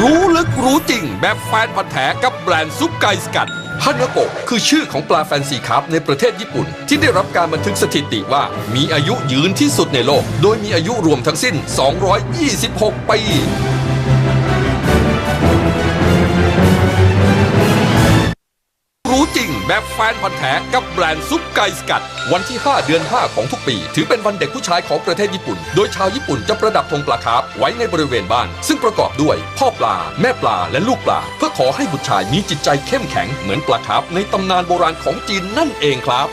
รู้ลึกรู้จริงแบบแฟนพันธ์แท้กับแบรนด์ซุปไก่สกัดฮันาโกคือชื่อของปลาแฟนซีคาร์ฟในประเทศญี่ปุ่น ที่ได้รับการบันทึกสถิติว่ามีอายุยืนที่สุดในโลก โดยมีอายุรวมทั้งสิ้น 226 ปี แบบแฟนพันธ์แท้กับแบรนด์ซุปไก่สกัด วันที่ 5 เดือน 5 ของทุกปี ถือเป็นวันเด็กผู้ชายของประเทศญี่ปุ่น โดยชาวญี่ปุ่นจะประดับธงปลาคาร์ฟไว้ในบริเวณบ้าน ซึ่งประกอบด้วย พ่อปลา แม่ปลาและลูกปลา เพื่อขอให้บุตรชายมีจิตใจเข้มแข็งเหมือนปลาคาร์ฟในตำนานโบราณของจีนนั่นเองครับ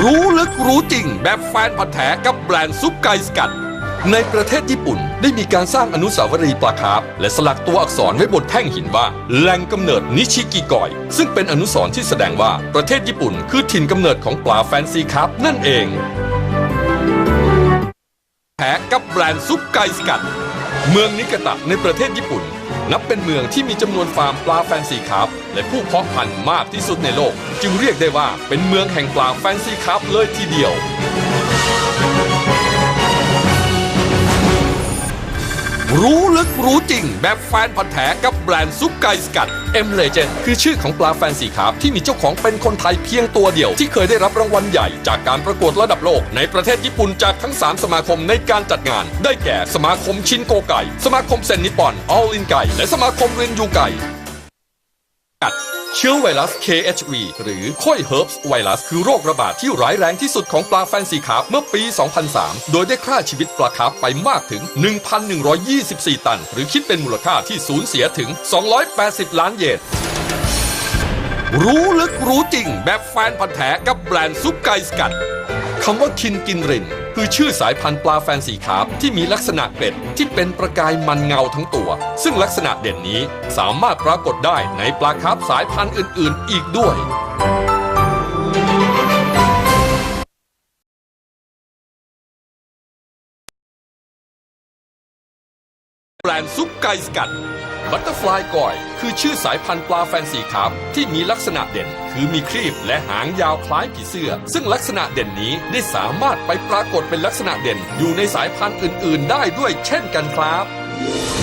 รู้ลึกรู้จริงแบบแฟนพันธ์แท้กับแบรนด์ซุปไก่สกัด ในประเทศญี่ปุ่นได้มีการสร้างอนุสาวรีย์ปลาคาร์ฟและสลักตัวอักษรไว้บนแท่งหินว่าแหล่งกำเนิดนิชิกิกอย ซึ่งเป็นอนุสรณ์ที่แสดงว่าประเทศญี่ปุ่นคือถิ่นกำเนิดของปลาแฟนซีคาร์ฟนั่นเองแพ้กับแบรนด์ซุปไก่สกัด เมืองนิกาตะในประเทศญี่ปุ่น นับเป็นเมืองที่มีจำนวนฟาร์มปลาแฟนซีคาร์ฟและผู้เพาะพันธุ์มากที่สุดในโลก จึงเรียกได้ว่าเป็นเมืองแห่งปลาแฟนซีคาร์ฟเลยทีเดียว รู้ลึกรู้จริง แบบแฟนพันธ์แท้กับแบรนด์ซุปไก่สกัด M Legend คือชื่อของปลาแฟนซีขาวที่มีเจ้าของเป็นคนไทยเพียงตัวเดียว ที่เคยได้รับรางวัลใหญ่ จากการประกวดระดับโลก ในประเทศญี่ปุ่นจากทั้ง 3 สมาคมในการจัดงาน ได้แก่สมาคมชินโกไก่ สมาคมเซนนิปอนออลินไก่ และสมาคมเรนยูไก่ กัดเชื้อไวรัส KHV หรือโค้ยเฮิร์บส์ไวรัส คือโรคระบาดที่ร้ายแรงที่สุดของปลาแฟนซีคาร์ฟเมื่อปี 2003 โดยได้ฆ่าชีวิตปลาคาร์ฟไปมากถึง 1,124 ตัน หรือคิดเป็นมูลค่าที่สูญเสียถึง 280 ล้านเยนรู้ลึกรู้จริงแบบแฟนพันธ์แท้กับแบรนด์ซุปไก่สกัดคำว่าคินกินริน คือชื่อสายพันธุ์ปลาแฟนซีคาร์ฟที่มีลักษณะเกล็ดที่เป็นประกายมันเงาทั้งตัว ซึ่งลักษณะเด่นนี้สามารถปรากฏได้ในปลาคาร์ฟสายพันธุ์อื่น ๆ อีกด้วยแบรนด์ซุปไก่สกัด บัตเตอร์ฟลายก่อย คือชื่อสายพันธุ์ปลาแฟนซีคาร์ฟที่มีลักษณะเด่น คือมีครีบและหางยาวคล้ายผีเสื้อ ซึ่งลักษณะเด่นนี้ได้สามารถไปปรากฏเป็นลักษณะเด่น อยู่ในสายพันธุ์อื่น ๆ ได้ด้วยเช่นกันครับ